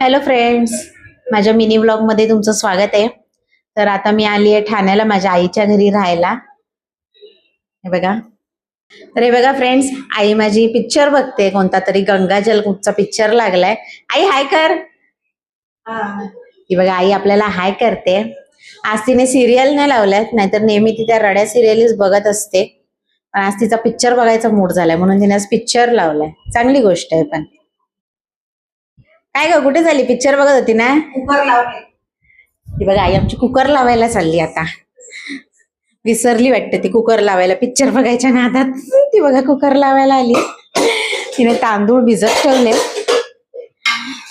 Hello friends माझ्या mini मध्ये तुमचं स्वागत आहे. तर आता मी आली आहे ठाण्याला माझ्या आईच्या घरी राहायला. हे बघा. तर हे बघा फ्रेंड्स आई माझी पिक्चर बघते. कोणता तरी गंगाजल कुठचा पिक्चर लागलाय. आई हाय कर. ही बघा आई आपल्याला हाय करते. आज तिने सिरियल नाही लावल्यात नाहीतर नेहमी ती त्या रड्या सिरियलीच बघत असते. पण आज तिचा पिक्चर बघायचा मूड झालाय म्हणून तिने आज पिक्चर लावलाय. चांगली गोष्ट आहे पण. काय ग कुठे झाली पिक्चर बघत होती ना? कुकर लावले. ती बघा आई आमची कुकर लावायला चालली आता. विसरली वाटते ती कुकर लावायला. पिक्चर बघायच्या नादात ती बघा कुकर लावायला आली. तिने तांदूळ भिजत ठेवले.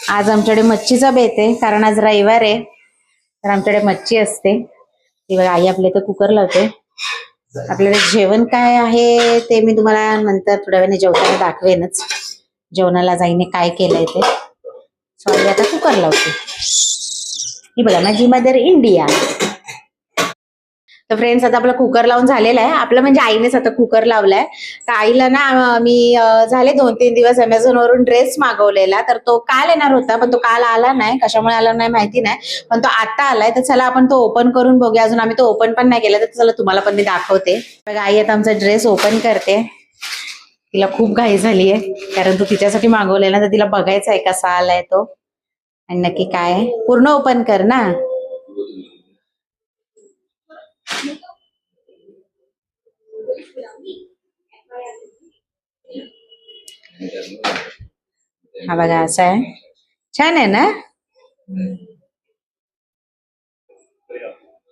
आज आमच्याकडे मच्छीचा बेत आहे कारण आज रविवार आहे. तर आमच्याकडे मच्छी असते. ती बघा आई आपल्या इथं कुकर लावते. आपल्याला जेवण काय आहे ते मी तुम्हाला नंतर थोड्या वेळाने जेवताना दाखवेनच. जेवणाला जाईने काय केलंय ते. मी आता कुकर लावते. ही बघा माझी मदर इंडिया तर फ्रेंड्स आता आपला कुकर लावून झालेला आहे. आपलं म्हणजे आईनेच आता कुकर लावलाय. तर आईला ना मी झाले दोन तीन दिवस अमेझॉनवरून ड्रेस मागवलेला. तर तो काल येणार होता पण तो काल आला नाही. कशामुळे आला नाही माहिती नाही. पण तो आता आलाय. तर चला आपण तो ओपन करून बघूया. अजून आम्ही तो ओपन पण नाही केला. तर चला तुम्हाला पण मी दाखवते. बघा आई आता आमचा ड्रेस ओपन करते. तिला खूप घाई झाली आहे कारण तू तिच्यासाठी मागवलेला तर तिला बघायचा आहे कसा आलाय तो. आणि नक्की काय पूर्ण ओपन कर ना. हा बघा असा आहे. छान आहे ना?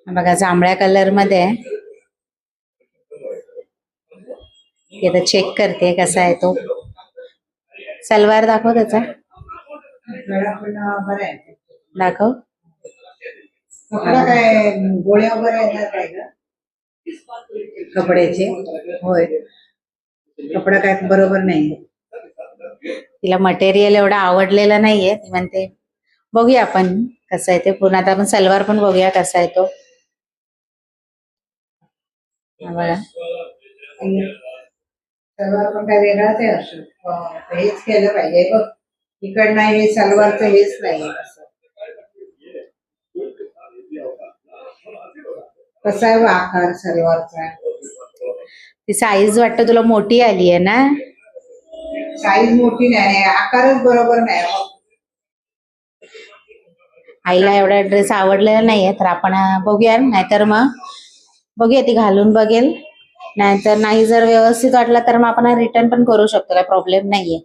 बघा जांभळ्या कलरमध्ये ते आता चेक करते कसा आहे तो. सलवार दाखव त्याचा. दाखव. गोळ्या वगैरे कपड्याचे? होय. कपडा काय बरोबर नाही. तिला मटेरियल एवढं आवडलेलं नाहीये. ती म्हणते बघूया आपण कसं आहे ते. पुन्हा आता आपण सलवार पण बघूया कसा आहे तो. बघा. सलवार पण काय वेगळाच आहे असं. अं, हेच केलं पाहिजे. बघ इकडनं हे सलवारचं हेच नाही असं. कसा आहे आकार सलवारचा? ती साईज वाटतं तुला मोठी आली आहे ना? साईज मोठी नाही आकारच बरोबर नाही हो. आईला एवढा ड्रेस आवडलेला नाहीये तर आपण बघूया. नाहीतर मग बघूया ती घालून बघेल. नाहीतर नाही जर व्यवस्थित वाटला तर मग आपण रिटर्न पण करू शकतो काय प्रॉब्लेम नाहीये.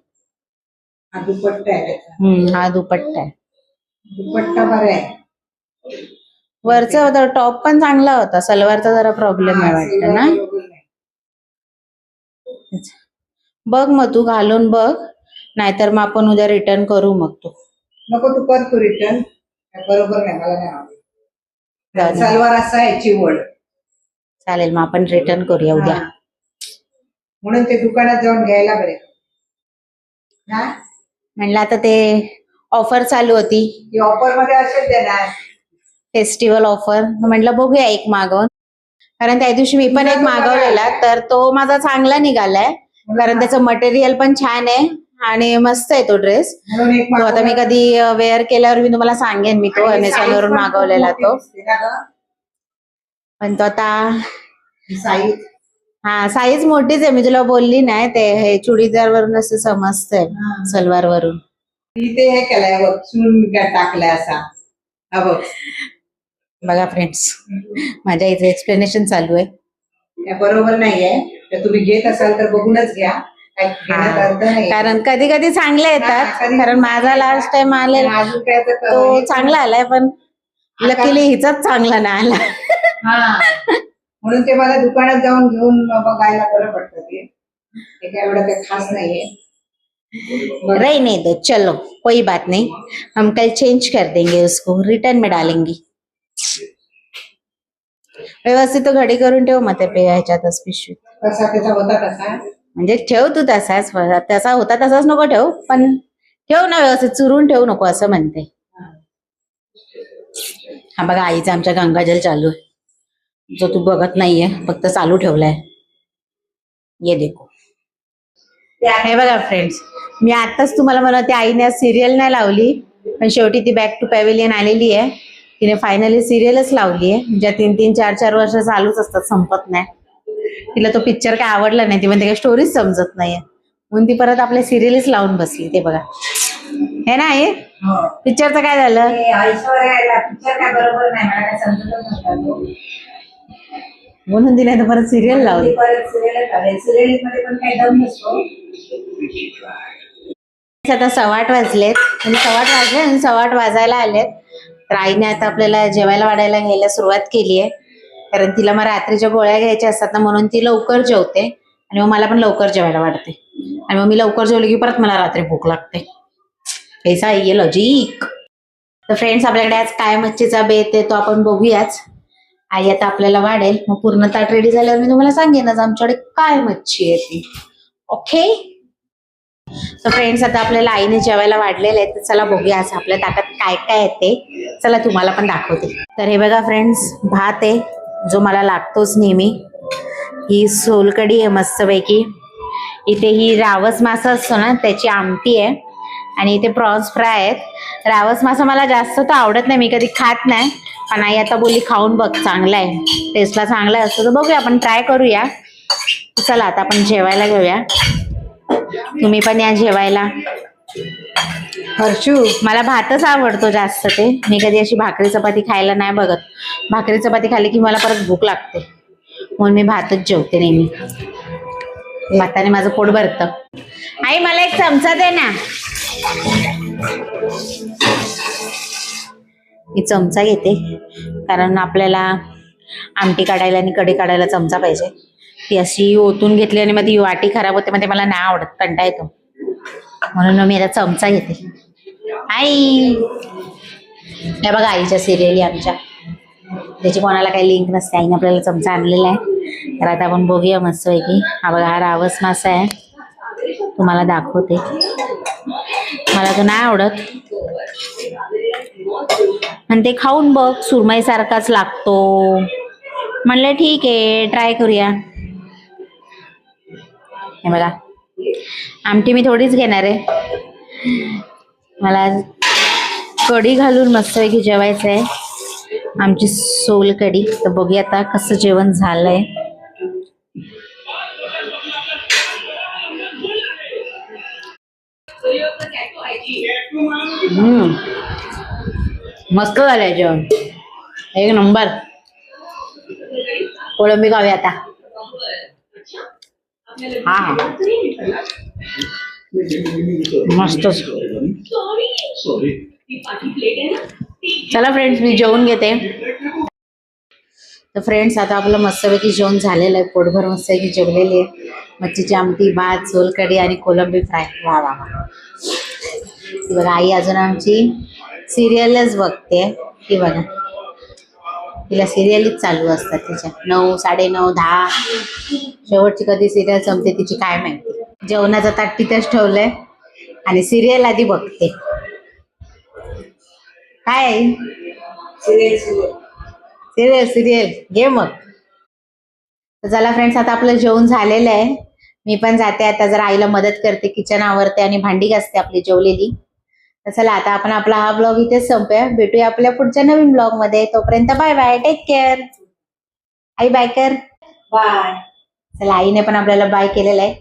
हा दुपट्टा आहे त्याचा. हम्म हा दुपट्टा आहे. दुपट्टा बरा आहे. वरचा होता टॉप पण चांगला होता सलवारचा जरा प्रॉब्लेम आहे वाटतं ना. बघ मग तू घालून बघ नाहीतर मग आपण उद्या रिटर्न करू मग तू. नको तू कर तू रिटर्न बरोबर नाही मला नाही आवडत. जाऊ दे. सलवार असा आहे चिवड. चालेल मग आपण रिटर्न करूया उद्या. हा. म्हणून ते दुकानात जाऊन घ्यायला बरे. हा? म्हणलं आता ते ऑफर चालू होती. ती ऑफरमध्ये असेल देणार फेस्टिवल ऑफर म्हटलं बघूया एक मागवून. कारण त्या दिवशी मी पण एक मागवलेला तर तो माझा चांगला निघालाय. कारण त्याचं मटेरियल पण छान आहे आणि मस्त आहे तो ड्रेस म्हणून एक तो आता मी कधी वेअर केल्यावर मी तुम्हाला सांगेन मी तो अमेझॉन वरून मागवलेला तो. पण तो आता साईज? हा साईज मोठीच आहे. मी तुला बोलली नाही ते हे चुडीदार वरून असं समजतंय सलवार वरून इथे हे केलंय बघ चून टाकलाय असा. हा बघ. बघा फ्रेंड्स माझ्या इथे एक्सप्लेनेशन चालू आहे. हे बरोबर नाहीये. तर तुम्ही घेत असाल तर बघूनच घ्या. काय घेण्यात अर्थ नाही. कारण कधी कधी चांगले येतात. हा, कधी- कारण माझा लास्ट टाइम आलेला अजून काय तर क- तो चांगला आलाय पण लकीली हिचाच चांगला नाही आला. म्हणून ते मला दुकानात जाऊन घेऊन बघायला बरं पडतं ते. ते काय एवढं काही खास नाहीये. बरं. रही नहीं दो चलो कोई बात नहीं. हम कल चेंज कर देंगे उसको. रिटर्न में डालेंगे. व्यवस्थित तो घडी करून ठेव मग ते पे ह्याच्यातच पिशवीत कसा त्याचा होता कसा म्हणजे ठेव तू तसाच तसा होता तसाच नको ठेव पण ठेव ना व्यवस्थित चुरून ठेवू नको असं म्हणते. हा बघा आईचा आमच्या गंगाजल चालू आहे. जो तू बघत नाहीये फक्त चालू ठेवलाय. ये देखो. हे बघा फ्रेंड्स मी आताच तुम्हाला म्हणते आईने सिरियल नाही लावली पण शेवटी ती बॅक टू पॅव्हिलियन आलेली आहे. तिने फायनली सिरियलच लावली आहे. ज्या तीन तीन चार चार वर्ष चालूच असतात संपत नाही. तिला तो पिक्चर काय आवडला नाही ती म्हणते काही स्टोरीच समजत नाहीये. म्हणून ती परत आपल्या सिरियलच लावून बसली ते बघा. हे ना हे. हो पिक्चरचं काय झालं म्हणून तिने आता परत सिरियल लावली. परत सिरियल सिरियलमध्ये पण काही दम नसतो. आता सवाट वाजलेत. म्हणजे सवाट वाजले आणि सवाट वाजायला आलेत. तर आईने आता आपल्याला जेवायला वाढायला घ्यायला सुरुवात केली आहे. कारण तिला मग रात्रीच्या गोळ्या घ्यायच्या असतात ना म्हणून ती लवकर जेवते. आणि मग मला पण लवकर जेवायला वाढते. आणि मग मी लवकर जेवले की परत मला रात्री भूक लागते. ऐसा ये लॉजिक तर फ्रेंड्स आपल्याकडे आज काय मच्छीचा बेत आहे तो आपण बघूयाच. आई आता आपल्याला वाढेल. मग पूर्ण ताट रेडी झाल्यावर मी तुम्हाला सांगेनच आमच्याकडे काय मच्छी आहे ती. ओके तर फ्रेंड्स आता आपल्याला आईने जेवायला वाढलेले आहे. तर चला बघूया आज आपल्या ताटात काय काय येते चला तुम्हाला पण दाखवते. तर हे बघा फ्रेंड्स भात आहे जो मला लागतोच नेहमी. ही सोलकडी आहे मस्तपैकी. इथे ही रावस मासा असतो ना त्याची आमटी आहे. आणि इथे प्रॉन्स फ्राय आहेत. रावस मासा मला जास्त तर आवडत नाही मी कधी खात नाही. पण आई आता बोलली खाऊन बघ चांगला आहे टेस्टला चांगला असतो तर बघूया आपण ट्राय करूया. चला आता आपण जेवायला घेऊया. तुम्ही पण या जेवायला. हर्षू. मला भातच आवडतो जास्त ते. मी कधी अशी भाकरी चपाती खायला नाही बघत. भाकरी चपाती खाल्ली की मला परत भूक लागते. म्हणून मी भातच जेवते नेहमी. भाताने माझं पोट भरतं. आई मला एक चमचा दे ना. मी चमचा घेते. कारण आपल्याला आमटी काढायला आणि कढी काढायला चमचा पाहिजे. ती अशी ओतून घेतली आणि मग ती वाटी खराब होते मग ते मला नाही आवडत. कंटा येतो. म्हणून मग मी आता चमचा घेते. आई! या बघा आईच्या सिरियली आमच्या. त्याची कोणाला काही लिंक नसते. आईने आपल्याला चमचा आणलेला आहे. तर आता आपण बघूया मस्तपैकी. हा बघा हा रावस मासा आहे. तुम्हाला दाखवते. मला तो नाही आवडत. आणि ते खाऊन बघ सुरमई सारखाच लागतो. म्हणलं ठीक आहे ट्राय करूया. हे बघा आमटी मी थोडीच घेणार आहे. मला कढी घालून मस्तपैकी जेवायचं आहे आमची सोल कढी तर बघूया आता कसं जेवण झालंय. मस्त झालंय जेवण. एक नंबर. कोळंबी खाऊया आता. हा हा. मस्तच चला फ्रेंड्स मी जेवून घेते. तर फ्रेंड्स आता आपलं मस्तपैकी जेवण झालेलं आहे. पोटभर मस्तपैकी जेवलेली आहे. मच्छीची आमटी भात सोलकढी आणि कोलंबी फ्राय. वा वा वा. ती बघा आई अजून आमची सिरियलच बघते. ती बघा. तिला सिरियलच चालू असतात तिच्या. नऊ साडे नऊ दहा. शेवटची कधी सिरियल संपते तिची काय माहिती. जेवणाचं ताट तिथेच ठेवलंय आणि सिरियल आधी बघते. काय आई? Serial serial serial serial. घे मग. तर चला फ्रेंड्स आता आपलं जेवण झालेलं आहे. मी पण जाते. आता जरा आईला मदत करते. किचन आवरते आणि भांडी घासते आपली जेवलेली. तर चला आता आपण आपला हा ब्लॉग इथेच संपूया. भेटूया आपल्या पुढच्या नवीन ब्लॉगमध्ये. तोपर्यंत बाय बाय टेक केअर आई बाय कर. बाय चला आईने पण आपल्याला बाय केलेलं आहे.